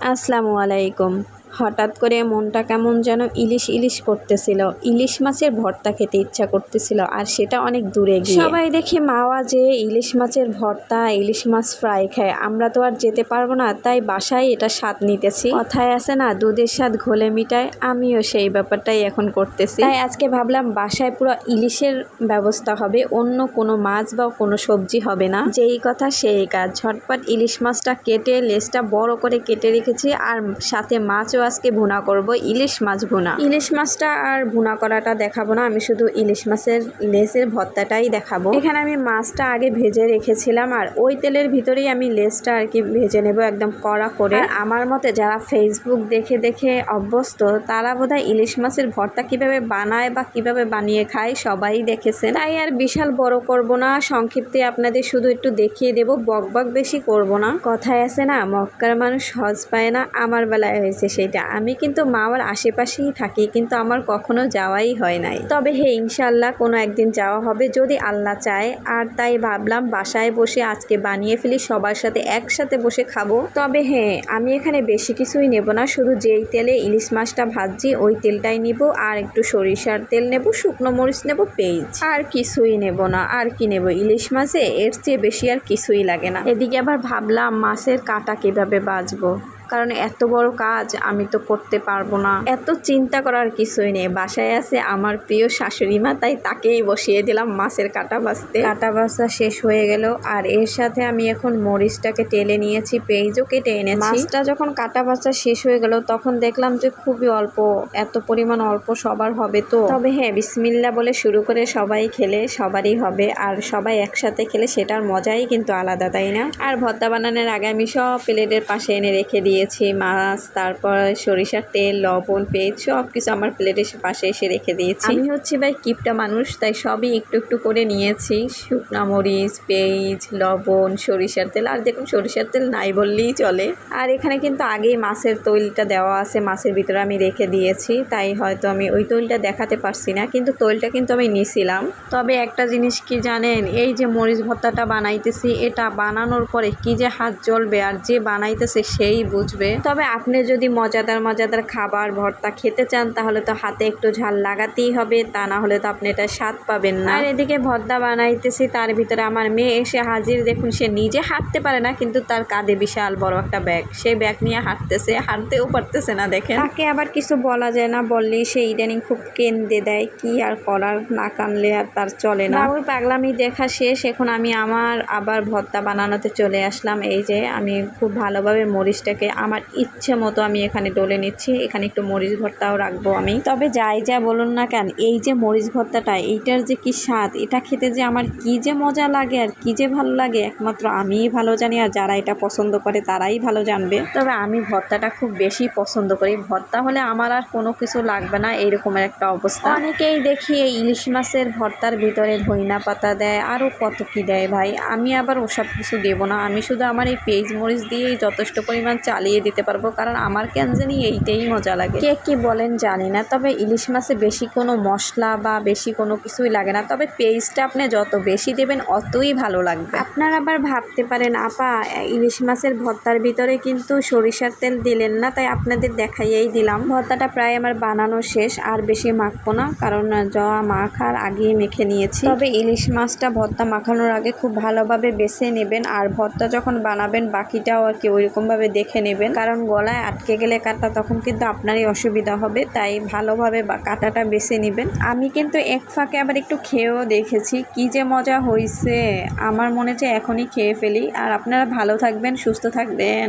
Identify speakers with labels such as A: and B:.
A: আসসালামু আলাইকুম। হঠাৎ করে মনটা কেমন যেন ইলিশ ইলিশ করতেছিল। ইলিশ মাছের ভর্তা খেতে ইচ্ছা করতেছিল আর সেটা অনেক দূরে গিয়ে। সবাই দেখি মাওয়া যে ইলিশ মাছের ভর্তা ইলিশ মাছ ফ্রাই খায়। আমরা তো আর যেতে পারব না তাই বাসায় এটা স্বাদ নিতেছি। কথায় আছে না দুধের স্বাদ ঘোলে মিটায় আমিও সেই ব্যাপারটাই এখন করতেছি। তাই আজকে ভাবলাম বাসায় পুরো ইলিশের ব্যবস্থা হবে অন্য কোনো মাছ বা কোনো সবজি হবে না। যেই কথা সেই কাজ। ঝটপট ইলিশ মাছটা কেটে লেজটা বড় করে কেটে রেখেছি আর সাথে মাছও আজকে ভুনা করব ইলিশ মাছ ভুনা। ইলিশ মাছটা আর ভুনা করাটা দেখাবো না, আমি শুধু ইলিশ মাছের লেজের ভর্তাটাই দেখাবো। এখানে আমি মাছটা আগে ভেজে রেখেছিলাম আর ওই তেলের ভিতরেই আমি লেজটা আর কি ভেজে নেব একদম কড়া করে। আমার মতে যারা ফেসবুক দেখে দেখে অভ্যস্ত, তারা বোধহয় ইলিশ মাছের ভর্তা কীভাবে বানায় বা কীভাবে বানিয়ে খায় সবাই দেখেছেন। তাই আর বিশাল বড় করব না, সংক্ষিপ্তে আপনাদের শুধু একটু দেখিয়ে দেব বক বক বেশি করব না। কথায় আছে না, মক্কার মানুষ হজ পায় না, আমার বেলায় হয়েছে সেটা আমি কিন্তু মাওয়ার আশেপাশেই থাকি, কিন্তু আমার কখনো যাওয়াই হয় নাই। তবে হে ইনশাল্লাহ কোনো একদিন যাওয়া হবে যদি আল্লাহ চায়। আর তাই ভাবলাম বাসায় বসে আজকে বানিয়ে ফেলি, সবার সাথে একসাথে বসে খাব। তবে হ্যাঁ আমি এখানে বেশি কিছুই নেব না, শুধু যেই তেলে ইলিশ মাছটা ভাজছি, ওই তেলটাই নিব। আর একটু সরিষার তেল নেব, শুকনো মরিচ নেব, পেঁয়াজ। আর কিছুই নেব না, আর কি নেব? ইলিশ মাছে এর চেয়ে বেশি আর কিছুই লাগে না। এদিকে আবার ভাবলাম মাছের কাটা কীভাবে বাজবো? কারণ এত বড় কাজ আমি তো করতে পারব না। এত চিন্তা করার কিছুই নেই। বাসায় আছে আমার প্রিয় শাশুড়ি মা, তাই তাকেই বসিয়ে দিলাম মাছের কাটা বাছতে কাটা বাছা শেষ হয়ে গেল, আর এর সাথে আমি এখন মরিচটাকে টেলে নিয়েছি, পেঁয়াজও কেটে এনেছি। মাছটা যখন কাটা বাছা শেষ হয়ে গেল, তখন দেখলাম যে খুবই অল্প, এত পরিমাণ অল্প সবার হবে তো। তবে হ্যাঁ বিসমিল্লা বলে শুরু করে সবাই খেলে, সবারই হবে, আর সবাই একসাথে খেলে সেটার মজাই কিন্তু আলাদা, তাই না? আর ভর্তা বানানোর আগে আমি সব প্লেটের পাশে এনে রেখে দিই দিয়েছি, মাছ, তারপর সরিষার তেল, লবণ, পেঁয়াজ সব কিছু আমার প্লেটের পাশে এসে রেখে দিয়েছি। আমি হচ্ছে ভাই কিপটা মানুষ, তাই সবই একটু একটু করে নিয়েছি। শুকনা মরিচ, পেঁয়াজ, লবণ, সরিষার তেল, আর দেখুন সরিষার তেল নাই বললেই চলে। আর এখানে কিন্তু আগেই মাছের তৈলটা দেওয়া আছে, মাছের ভিতরে আমি রেখে দিয়েছি, তাই হয়তো আমি ওই তৈলটা দেখাতে পারছি না, কিন্তু তৈলটা কিন্তু আমি নিছিলাম। তবে একটা জিনিস কি জানেন, এই যে মরিচ ভর্তাটা বানাইতেছি, এটা বানানোর পরে কি যে হাত জ্বলবে, আর যে বানাইতেছে সেই বুঝবে আসবে তবে আপনি যদি মজাদার মজাদার খাবার ভর্তা খেতে চান তাহলে তো হাতে একটু ঝাল লাগাতেই হবে তা না হলে তো আপনি এটা স্বাদ পাবেন না। আর এদিকে ভর্তা বানাইতেছি তার ভিতরে আমার মেয়ে এসে হাজির। দেখুন সে নিজে হাঁটতে পারে না কিন্তু তার কাঁধে বিশাল বড় একটা ব্যাগ। সেই ব্যাগ নিয়ে হাঁটতেছে হাঁটতেও পারতেছে না দেখেন। তাকে আবার কিছু বলা যায় না বললেই সে ইদানিং খুব কেন্দে দেয় কি আর করার না কানলে আর তার চলে না। ওই পাগলামি দেখা শেষ এখন আমি আমার আবার ভর্তা বানানোতে চলে আসলাম। এই যে আমি খুব ভালোভাবে মরিচটাকে আমার ইচ্ছে মতো আমি এখানে ডলে নিচ্ছি। এখানে একটু মরিচ ভর্তাও রাখব আমি। তবে যাই যা বলুন না কেন, এই যে মরিচ ভর্তাটা, এইটার যে কি স্বাদ, এটা খেতে যে আমার কি যে মজা লাগে আর কি যে ভালো লাগে, একমাত্র আমিই ভালো জানি আর যারা এটা পছন্দ করে তারাই ভালো জানবে। তবে আমি ভর্তাটা খুব বেশি পছন্দ করি। ভর্তা হলে আমার আর কোনো কিছু লাগবে না এইরকমের একটা অবস্থা। অনেকেই দেখি এই ইলিশ মাছের ভর্তার ভিতরে ধইনা পাতা দেয়, আরও কত কি দেয় ভাই? আমি আবার ওসব কিছু দেবো না। আমি শুধু আমার এই পেঁয়াজ মরিচ দিয়েই যথেষ্ট পরিমাণ চালিয়ে দিতে পারব। কারণ আমার কেন জানি এইটাই মজা লাগে। কে কি বলেন জানি না। তবে ইলিশ মাছে বেশি কোনো মশলা বা বেশি কোনো কিছুই লাগে না। তবে পেস্টটা আপনি যত বেশি দেবেন, অতই ভালো লাগবে। আপনারা আবার ভাবতে পারেন, আপা, ইলিশ মাছের ভর্তার ভিতরে কিন্তু সরিষার তেল দিলেন না, তাই আপনাদের দেখাইয়েই দিলাম। ভর্তাটা প্রায় আমার বানানো শেষ, আর বেশি মাখবো না, কারণ জয়া মাখার আগেই মেখে নিয়েছি। তবে ইলিশ মাছটা ভর্তা মাখানোর আগে খুব ভালোভাবে বেছে নেবেন, আর ভর্তা যখন বানাবেন, বাকিটাও আর কি ওইরকমভাবে দেখে নেবেন। কারণ গলায় আটকে গেলে কাটা তখন কিন্তু আপনারই অসুবিধা হবে, তাই ভালোভাবে কাটাটা বেছে নেবেন। আমি কিন্তু এক ফাঁকে আবার একটু খেয়েও দেখেছি, কি যে মজা হয়েছে আমার মনে হচ্ছে এখনই খেয়ে ফেলি। আর আপনারা ভালো থাকবেন, সুস্থ থাকবেন।